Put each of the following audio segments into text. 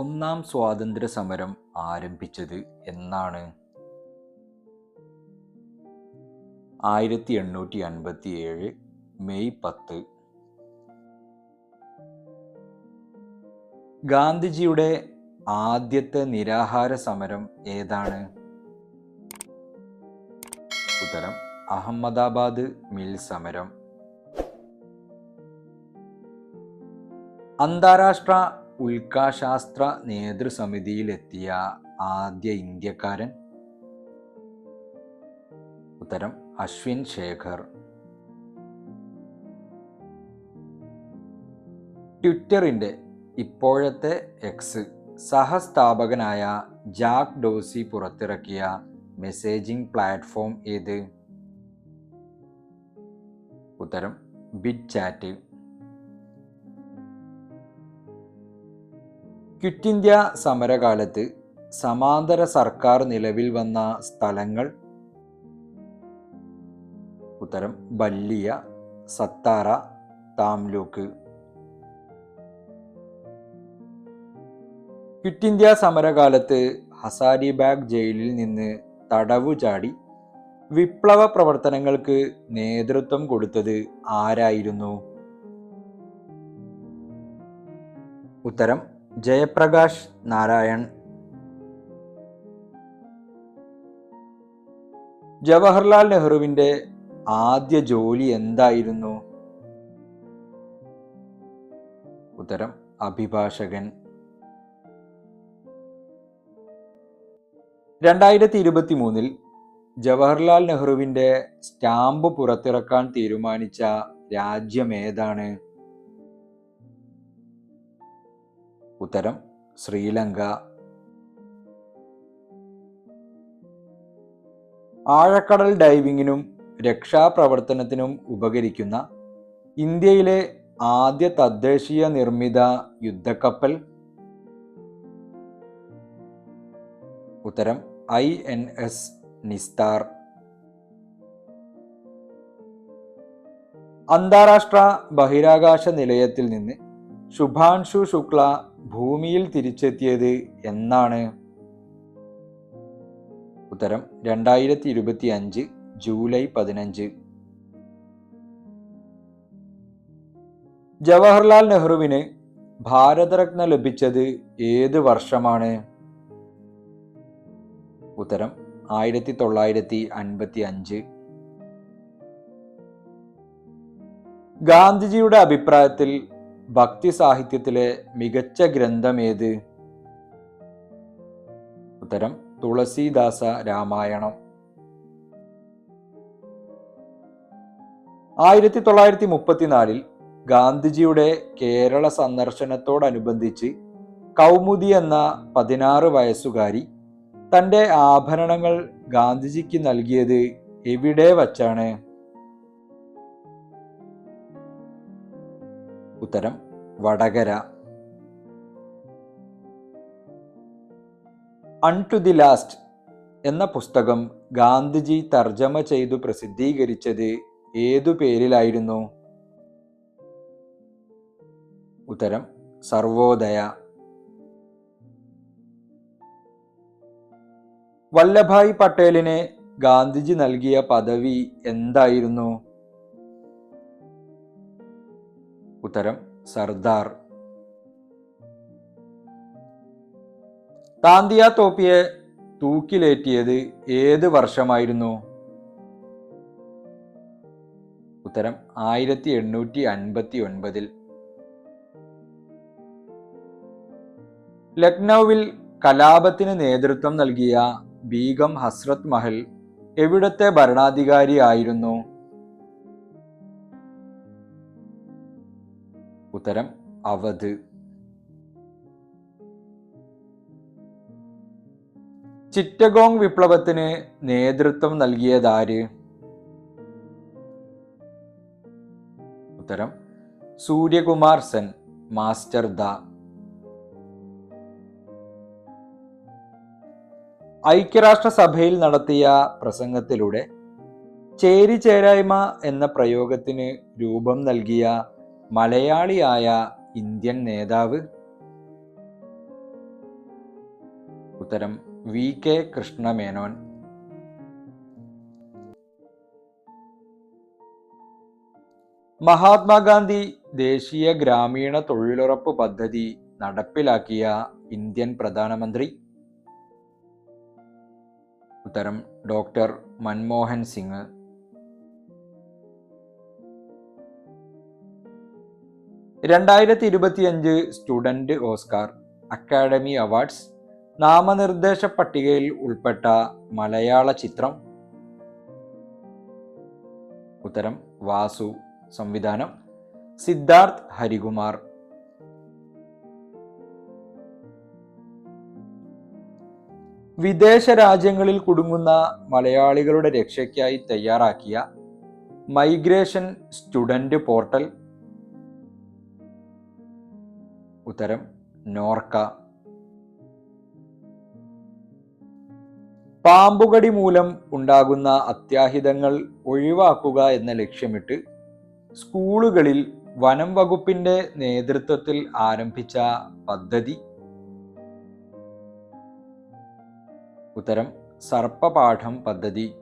ഒന്നാം സ്വാതന്ത്ര്യ സമരം ആരംഭിച്ചത് എന്നാണ്. ആയിരത്തി എണ്ണൂറ്റി അൻപത്തി ഏഴ് മെയ് പത്ത്. ഗാന്ധിജിയുടെ ആദ്യത്തെ നിരാഹാര സമരം ഏതാണ്? ഉത്തരം അഹമ്മദാബാദ് മിൽ സമരം. അന്താരാഷ്ട്ര ഉൽക്കാശാസ്ത്ര നേതൃസമിതിയിലെത്തിയ ആദ്യ ഇന്ത്യക്കാരൻ ഉത്തരം അശ്വിൻ ശേഖർ. ട്വിറ്ററിന്റെ ഇപ്പോഴത്തെ എക്സ് സഹസ്ഥാപകനായ ജാക്ക് ഡോസി പുറത്തിറക്കിയ മെസ്സേജിംഗ് പ്ലാറ്റ്ഫോം ഏത്? ഉത്തരം ബിറ്റ് ചാറ്റ് ക്വിറ്റ് ഇന്ത്യ സമരകാലത്ത് സമാന്തര സർക്കാർ നിലവിൽ വന്ന സ്ഥലങ്ങൾ. ഉത്തരം ബല്ലിയ സത്താറ താംലൂക്ക്. ക്വിറ്റ് ഇന്ത്യ സമരകാലത്ത് ഹസാരിബാഗ് ജയിലിൽ നിന്ന് തടവു ചാടി വിപ്ലവ പ്രവർത്തനങ്ങൾക്ക് നേതൃത്വം കൊടുത്തത് ആരായിരുന്നു? ഉത്തരം ജയപ്രകാശ് നാരായൺ. ജവഹർലാൽ നെഹ്റുവിന്റെ ആദ്യ ജോലി എന്തായിരുന്നു? ഉത്തരം അഭിഭാഷകൻ. രണ്ടായിരത്തി ഇരുപത്തി മൂന്നിൽ ജവഹർലാൽ നെഹ്റുവിന്റെ സ്റ്റാമ്പ് പുറത്തിറക്കാൻ തീരുമാനിച്ച രാജ്യം ഏതാണ്? ഉത്തരം ശ്രീലങ്ക. ആഴക്കടൽ ഡൈവിങ്ങിനും രക്ഷാപ്രവർത്തനത്തിനും ഉപകരിക്കുന്ന ഇന്ത്യയിലെ ആദ്യ തദ്ദേശീയ നിർമ്മിത യുദ്ധക്കപ്പൽ. ഉത്തരം ഐ എൻ എസ് നിസ്താർ. അന്താരാഷ്ട്ര ബഹിരാകാശ നിലയത്തിൽ നിന്ന് ശുഭാൻഷു ശുക്ല ഭൂമിയിൽ തിരിച്ചെത്തിയത് എന്നാണ് ഉത്തരം. രണ്ടായിരത്തി ഇരുപത്തി അഞ്ച് ജൂലൈ പതിനഞ്ച്. ജവഹർലാൽ നെഹ്റുവിന് ഭാരതരത്ന ലഭിച്ചത് ഏത് വർഷമാണ്? ഉത്തരം ആയിരത്തി തൊള്ളായിരത്തി അൻപത്തി അഞ്ച് ഗാന്ധിജിയുടെ അഭിപ്രായത്തിൽ ഭക്തി സാഹിത്യത്തിലെ മികച്ച ഗ്രന്ഥം ഏത് ഉത്തരം തുളസീദാസ രാമായണം. ആയിരത്തി തൊള്ളായിരത്തി മുപ്പത്തിനാലിൽ ഗാന്ധിജിയുടെ കേരള സന്ദർശനത്തോടനുബന്ധിച്ച് കൗമുദി എന്ന പതിനാറ് വയസ്സുകാരി തന്റെ ആഭരണങ്ങൾ ഗാന്ധിജിക്ക് നൽകിയത് എവിടെ വച്ചാണ്? ഉത്തരം വടകര. അൺ ടു ദി ലാസ്റ്റ് എന്ന പുസ്തകം ഗാന്ധിജി തർജമ ചെയ്തു പ്രസിദ്ധീകരിച്ചത് ഏതു പേരിലായിരുന്നു? ഉത്തരം സർവോദയ. വല്ലഭായ് പട്ടേലിന് ഗാന്ധിജി നൽകിയ പദവി എന്തായിരുന്നു? ഉത്തരം സർദാർ. താന്തിയ തോപ്പിയെ തൂക്കിലേറ്റിയത് ഏത് വർഷമായിരുന്നു? ഉത്തരം ആയിരത്തി എണ്ണൂറ്റി അൻപത്തി ഒൻപതിൽ ലക്നൌവിൽ കലാപത്തിന് നേതൃത്വം നൽകിയ ബീഗം ഹസ്രത് മഹൽ എവിടത്തെ ഭരണാധികാരിയായിരുന്നു ഉത്തരം അവധ്. ചിറ്റഗോങ് വിപ്ലവത്തിന് നേതൃത്വം നൽകിയതാര്? ഉത്തരം സൂര്യകുമാർ സെൻ മാസ്റ്റർ ദ. ഐക്യരാഷ്ട്രസഭയിൽ നടത്തിയ പ്രസംഗത്തിലൂടെ ചേരിചേരായ്മ എന്ന പ്രയോഗത്തിന് രൂപം നൽകിയ മലയാളിയായ ഇന്ത്യൻ നേതാവ്. ഉത്തരം വി കെ കൃഷ്ണമേനോൻ. മഹാത്മാഗാന്ധി ദേശീയ ഗ്രാമീണ തൊഴിലുറപ്പ് പദ്ധതി നടപ്പിലാക്കിയ ഇന്ത്യൻ പ്രധാനമന്ത്രി. ഉത്തരം ഡോക്ടർ മൻമോഹൻ സിംഗ്. രണ്ടായിരത്തി ഇരുപത്തിയഞ്ച് സ്റ്റുഡന്റ് ഓസ്കാർ അക്കാഡമി അവാർഡ്സ് നാമനിർദ്ദേശ പട്ടികയിൽ ഉൾപ്പെട്ട മലയാള ചിത്രം. ഉത്തരം വാസു. സംവിധാനം സിദ്ധാർത്ഥ് ഹരികുമാർ. വിദേശ രാജ്യങ്ങളിൽ കുടുങ്ങുന്ന മലയാളികളുടെ രക്ഷയ്ക്കായി തയ്യാറാക്കിയ മൈഗ്രേഷൻ സ്റ്റുഡന്റ് പോർട്ടൽ ഉത്തരം നോർക്ക. പാമ്പുകടി മൂലം ഉണ്ടാകുന്ന അത്യാഹിതങ്ങൾ ഒഴിവാക്കുക എന്ന ലക്ഷ്യമിട്ട് സ്കൂളുകളിൽ വനം വകുപ്പിന്റെ നേതൃത്വത്തിൽ ആരംഭിച്ച പദ്ധതി. ഉത്തരം സർപ്പപാഠം പദ്ധതി.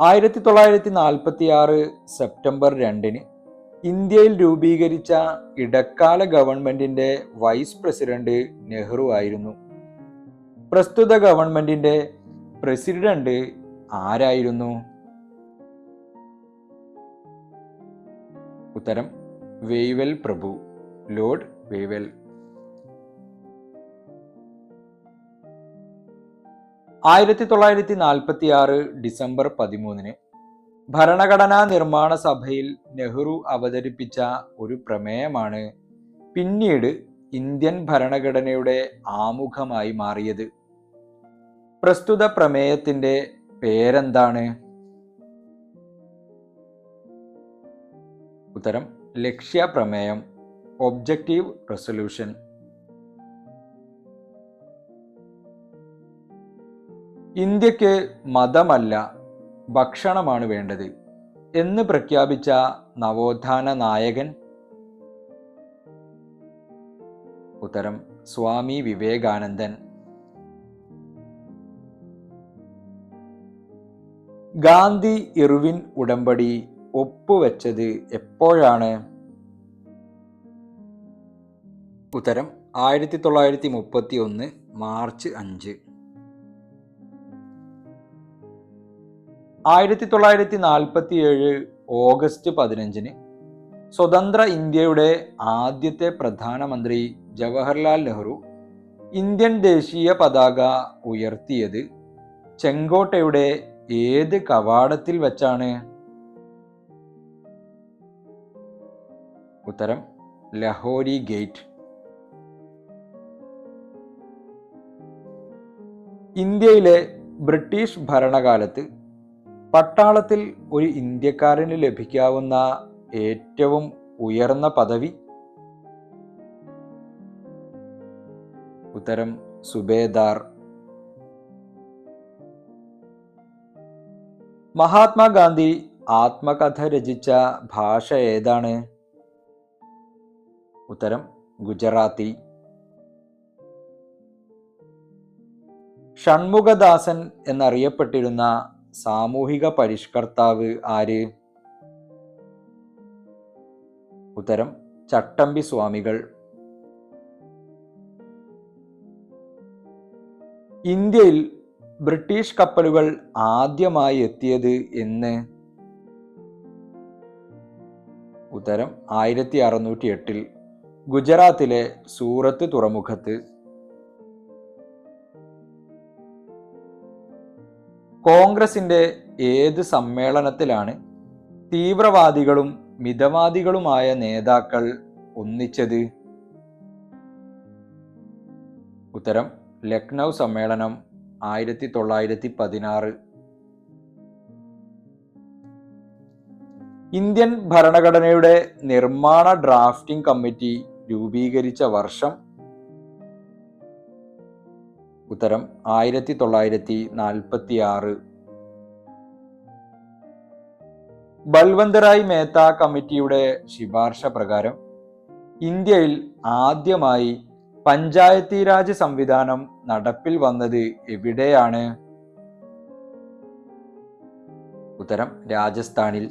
ആയിരത്തി തൊള്ളായിരത്തി നാൽപ്പത്തി ആറ് സെപ്റ്റംബർ രണ്ടിന് ഇന്ത്യയിൽ രൂപീകരിച്ച ഇടക്കാല ഗവൺമെന്റിന്റെ വൈസ് പ്രസിഡന്റ് നെഹ്റു ആയിരുന്നു. പ്രസ്തുത ഗവൺമെന്റിന്റെ പ്രസിഡന്റ് ആരായിരുന്നു? ഉത്തരം വെയ്വൽ പ്രഭു ലോർഡ് വെയ്വൽ ആയിരത്തി തൊള്ളായിരത്തി നാൽപ്പത്തി ആറ് ഡിസംബർ പതിമൂന്നിന് ഭരണഘടനാ നിർമ്മാണ സഭയിൽ നെഹ്റു അവതരിപ്പിച്ച ഒരു പ്രമേയമാണ് പിന്നീട് ഇന്ത്യൻ ഭരണഘടനയുടെ ആമുഖമായി മാറിയത്. പ്രസ്തുത പ്രമേയത്തിന്റെ പേരെന്താണ്? ഉത്തരം ലക്ഷ്യ പ്രമേയം ഒബ്ജക്റ്റീവ് റെസൊല്യൂഷൻ. ഇന്ത്യയ്ക്ക് മതമല്ല ഭക്ഷണമാണ് വേണ്ടത് എന്ന് പ്രഖ്യാപിച്ച നവോത്ഥാന നായകൻ? ഉത്തരം സ്വാമി വിവേകാനന്ദൻ. ഗാന്ധി ഇർവിൻ ഉടമ്പടി ഒപ്പുവെച്ചത് എപ്പോഴാണ്? ഉത്തരം ആയിരത്തി തൊള്ളായിരത്തി മുപ്പത്തി ഒന്ന് മാർച്ച് അഞ്ച്. ആയിരത്തി തൊള്ളായിരത്തി നാൽപ്പത്തി ഏഴ് ഓഗസ്റ്റ് പതിനഞ്ചിന് സ്വതന്ത്ര ഇന്ത്യയുടെ ആദ്യത്തെ പ്രധാനമന്ത്രി ജവഹർലാൽ നെഹ്റു ഇന്ത്യൻ ദേശീയ പതാക ഉയർത്തിയത് ചെങ്കോട്ടയുടെ ഏത് കവാടത്തിൽ വെച്ചാണ്? ഉത്തരം ലഹോരി ഗേറ്റ്. ഇന്ത്യയിലെ ബ്രിട്ടീഷ് ഭരണകാലത്ത് പട്ടാളത്തിൽ ഒരു ഇന്ത്യക്കാരന് ലഭിക്കാവുന്ന ഏറ്റവും ഉയർന്ന പദവി? ഉത്തരം സുബേദാർ. മഹാത്മാഗാന്ധി ആത്മകഥ രചിച്ച ഭാഷ ഏതാണ്? ഉത്തരം ഗുജറാത്തി. ഷൺമുഖദാസൻ എന്നറിയപ്പെട്ടിരുന്ന സാമൂഹിക പരിഷ്കർത്താവ് ആര്? ഉത്തരം ചട്ടമ്പി സ്വാമികൾ. ഇന്ത്യയിൽ ബ്രിട്ടീഷ് കപ്പലുകൾ ആദ്യമായി എത്തിയത് എന്ന്. ഉത്തരം ആയിരത്തി അറുന്നൂറ്റി എട്ടിൽ ഗുജറാത്തിലെ സൂറത്ത് തുറമുഖത്ത്. കോൺഗ്രസിന്റെ ഏത് സമ്മേളനത്തിലാണ് തീവ്രവാദികളും മിതവാദികളുമായ നേതാക്കൾ ഒന്നിച്ചത്? ഉത്തരം ലക്നൗ സമ്മേളനം ആയിരത്തി തൊള്ളായിരത്തി പതിനാറ്. ഇന്ത്യൻ ഭരണഘടനയുടെ നിർമ്മാണ ഡ്രാഫ്റ്റിംഗ് കമ്മിറ്റി രൂപീകരിച്ച വർഷം ഉത്തരം ആയിരത്തി തൊള്ളായിരത്തി നാൽപ്പത്തി ആറ് ബൽവന്തറായ് മേത്ത കമ്മിറ്റിയുടെ ശിപാർശ പ്രകാരം ഇന്ത്യയിൽ ആദ്യമായി പഞ്ചായത്തി രാജ് സംവിധാനം നടപ്പിൽ വന്നത് എവിടെയാണ്? ഉത്തരം രാജസ്ഥാനിൽ.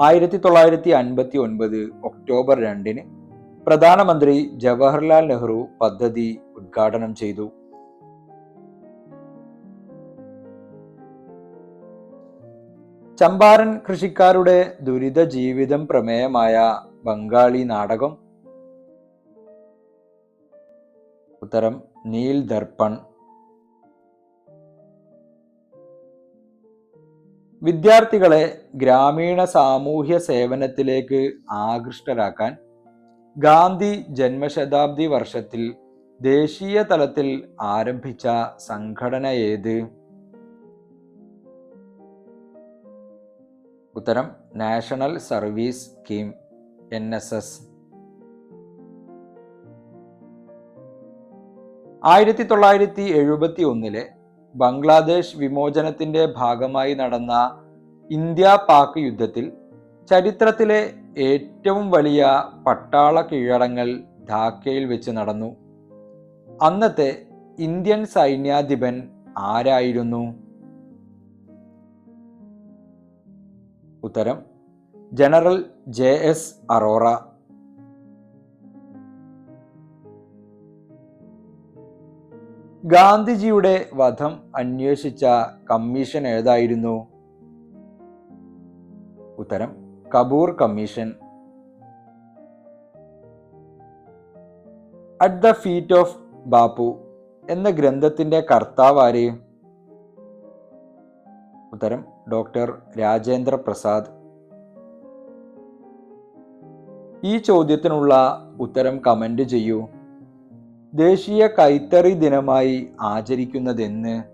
ആയിരത്തി തൊള്ളായിരത്തി അൻപത്തി ഒൻപത് ഒക്ടോബർ രണ്ടിന് പ്രധാനമന്ത്രി ജവഹർലാൽ നെഹ്റു പദ്ധതി ഉദ്ഘാടനം ചെയ്തു. ചമ്പാരൻ കൃഷിക്കാരുടെ ദുരിത ജീവിതം പ്രമേയമായ ബംഗാളി നാടകം. ഉത്തരം നീൽ ദർപ്പൺ. വിദ്യാർത്ഥികളെ ഗ്രാമീണ സാമൂഹ്യ സേവനത്തിലേക്ക് ആകൃഷ്ടരാക്കാൻ ഗാന്ധി ജന്മശതാബ്ദി വർഷത്തിൽ ദേശീയ തലത്തിൽ ആരംഭിച്ച സംഘടന ഏത്? ഉത്തരം national service scheme N S S. ആയിരത്തി തൊള്ളായിരത്തി എഴുപത്തി ഒന്നിലെ ബംഗ്ലാദേശ് വിമോചനത്തിന്റെ ഭാഗമായി നടന്ന ഇന്ത്യ പാക് യുദ്ധത്തിൽ ചരിത്രത്തിലെ ഏറ്റവും വലിയ പട്ടാള കീഴടങ്ങൽ ധാക്കയിൽ വെച്ച് നടന്നു. അന്നത്തെ ഇന്ത്യൻ സൈന്യാധിപൻ ആരായിരുന്നു? ഉത്തരം ജനറൽ ജെ എസ് അറോറ. ഗാന്ധിജിയുടെ വധം അന്വേഷിച്ച കമ്മീഷൻ ഏതായിരുന്നു? ഉത്തരം Kapur commission. At the feet of Bapu എന്ന ഗ്രന്ഥത്തിന്റെ കർത്താവ് ആര് ഉത്തരം ഡോക്ടർ രാജേന്ദ്ര പ്രസാദ്. ഈ ചോദ്യത്തിനുള്ള ഉത്തരം കമന്റ് ചെയ്യൂ. ദേശീയ കൈത്തറി ദിനമായി ആചരിക്കുന്നതെന്ന്